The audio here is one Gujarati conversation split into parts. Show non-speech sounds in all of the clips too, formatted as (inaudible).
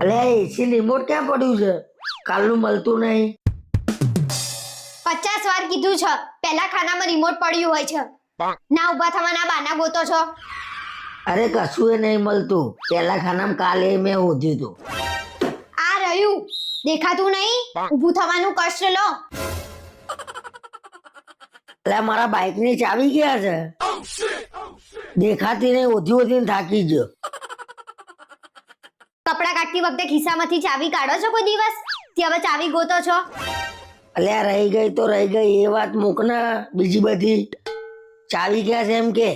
અલે એસી રિમોટ ક્યાં પડ્યું છે? કાલનું મળતું નહીં. પચાસ વાર કીધું છે પહેલા ખાનામાં રિમોટ પડ્યું હોય છે. ના ઊભા થવાના બાના ગોતો છો. અરે કશું એ નહીં મળતું. પેલા ખાનામાં કાલે મેં હોધ્યું હતું આ રહ્યું. દેખાતું નહીં? ઊભું થવાનું કષ્ટ લો. એટલે મારા બાઇકની ચાવી ગયા છે? દેખાતી નહીં ઓધી ઓધીને થાકી ગયો. કપડા કાઢતી વખતે ખિસ્સામાંથી ચાવી કાઢો છો કોઈ દિવસ? કે હવે ચાવી ગોતો છો? અલ્યા રહી ગઈ તો રહી ગઈ એ વાત મૂકના બીજી બધી. ચાવી ક્યાં છે એમ કે?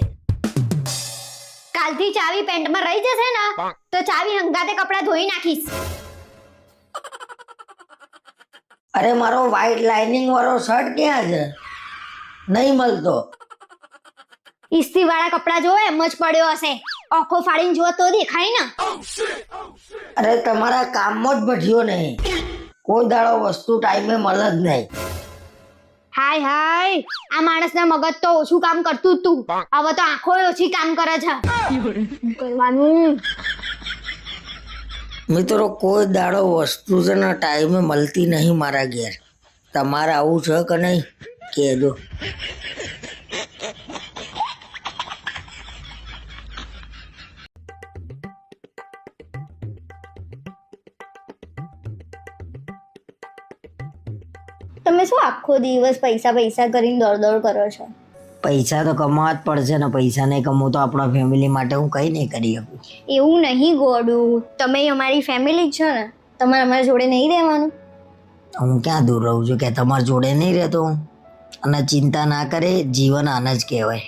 કાલથી ચાવી પેન્ટમાં રહી જશે ને તો ચાવી હંગાતે કપડા ધોઈ નાખીશ. અરે મારો વ્હાઈટ લાઇનિંગ વાળો શર્ટ ક્યાં છે? નહીં મળતો. ઇસ્ત્રી વાળા કપડા જોવે એમ જ પડ્યો હશે. આંખો ફાડીને જુઓ તો દેખાય ને. અરે તમારા કામમાં જ ભઠ્યો નહીં. કોઈ દાડો વસ્તુ ટાઈમે મળે જ નહીં. હાય હાય. આ માણસના મગજ તો ઓછું કામ કરતું તું. હવે તો આંખો ઓછી કામ કરે છે. કરવાનું? મિત્રો કોઈ દાડો વસ્તુ છે ને ટાઈમે મળતી નહીં મારા ઘેર. તમારે આવું છે કે નહીં? કહેજો તમે શું આખો દિવસ પૈસા પૈસા કરીને દોડ દોડ કરો છો? પૈસા તો કમાવા જ પડશે ને પૈસા નહીં કમાવું તો આપણા ફેમિલી માટે હું કંઈ નહીં કરી શકું. એવું નહીં ગોડું. તમે અમારી ફેમિલી જ છો ને તમારે અમારા જોડે નહીં રહેવાનું? હું ક્યાં દૂર રહું છું? કે તમારા જોડે નહીં રહેતો હું? અને ચિંતા ના કરે જીવન આને જ કહેવાય.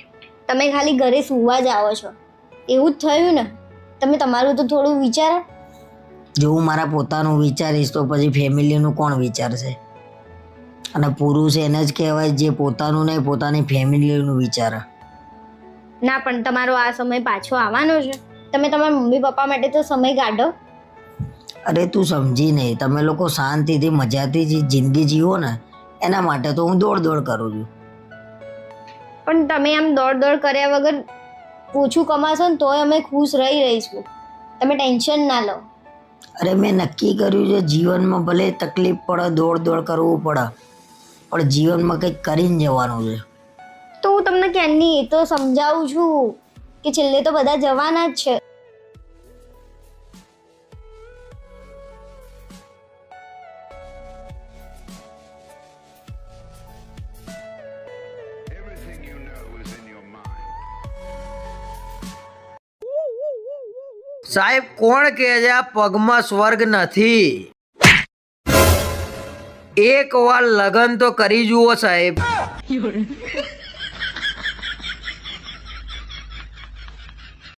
તમે ખાલી ઘરે સુવા જ આવો છો. એવું જ થયું ને? તમે તમારું તો થોડું વિચારો. જો હું મારા પોતાનું વિચારીશ તો પછી ફેમિલીનું કોણ વિચારશે? અને પુરુષ એને જ કહેવાય જે પોતાનું નહીં પોતાની ફેમિલીનું વિચારે. ના પણ તમારો આ સમય પાછો આવવાનો છે. તમે તમારા મમ્મી પપ્પા માટે તો સમય કાઢો. અરે તું સમજી નહીં. તમે લોકો શાંતિથી મજાથી જે જિંદગી જીવો ને એના માટે તો હું દોડ દોડ કરું છું. પણ તમે આમ દોડ દોડ કર્યા વગર ઓછું કમાશો ને તોય અમે ખુશ રહી રહીશું. તમે ટેન્શન ના લો. અરે મેં નક્કી કર્યું છે જીવનમાં ભલે તકલીફ પડે દોડ દોડ કરવું પડે. પણ જીવનમાં કંઈક કરીને જવાનું છે. તો હું તમને ક્યારની એ તો સમજાવું છું કે છેલ્લે તો બધા જવાના જ છે. સાહેબ કોણ કહે છે આ પગમાં સ્વર્ગ નથી? એક વાર લગન તો કરી જુઓ સાહેબ. (laughs)